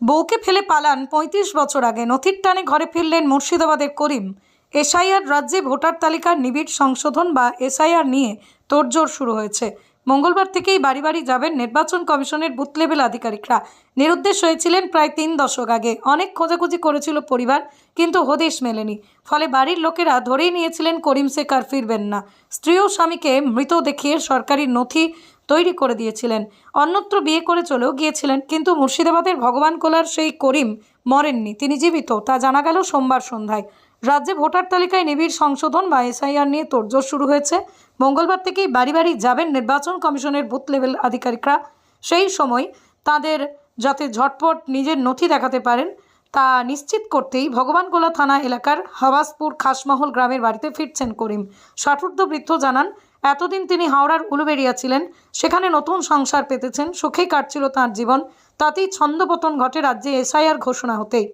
বউকে ফেলে পালান পঁয়ত্রিশ বছর আগে। নথির টানে ঘরে ফিরলেন মুর্শিদাবাদের করিম। এসআইআর রাজ্যে ভোটার তালিকার নিবিড় সংশোধন বা এসআইআর নিয়ে তোড়জোড় শুরু হয়েছে। মঙ্গলবার থেকেই বাড়ি বাড়ি যাবেন নির্বাচন কমিশনের বুথ লেভেল আধিকারিকরা। নিরুদ্দেশ হয়েছিলেন প্রায় তিন দশক আগে। অনেক খোঁজাখুঁজি করেছিল পরিবার, কিন্তু হদেশ মেলেনি। ফলে বাড়ির লোকেরা ধরেই নিয়েছিলেন করিম শেখ আর ফিরবেন না। স্ত্রী ও স্বামীকে মৃত দেখিয়ে সরকারি নথি তৈরি করে দিয়েছিলেন। অন্যত্র বিয়ে করে চলেও গিয়েছিলেন, কিন্তু মুর্শিদাবাদের ভগবান কোলার সেই করিম মরেননি। তিনি জীবিত, তা জানা গেল সোমবার সন্ধ্যায়। রাজ্যে ভোটার তালিকায় নিবিড় সংশোধন বা এসআইআর নিয়ে তোড়জোড় শুরু হয়েছে। মঙ্গলবার থেকেই বাড়ি বাড়ি যাবেন নির্বাচন কমিশনের বুথ লেভেল আধিকারিকরা। সেই সময় তাদের যাতে ঝটপট নিজের নথি দেখাতে পারেন, তা নিশ্চিত করতেই ভগবানগোলা থানা এলাকার হাওয়াসপুর খাসমহল গ্রামের বাড়িতে ফিরছেন করিম। ষাটুর্ধ বৃদ্ধ জানান এতদিন তিনি হাওড়ার উলুবেড়িয়া ছিলেন, সেখানে নতুন সংসার পেতেছেন, সুখেই কাটছিল তাঁর জীবন, তাতেই ছন্দপতন ঘটে রাজ্যে এসআইআর ঘোষণা হতেই।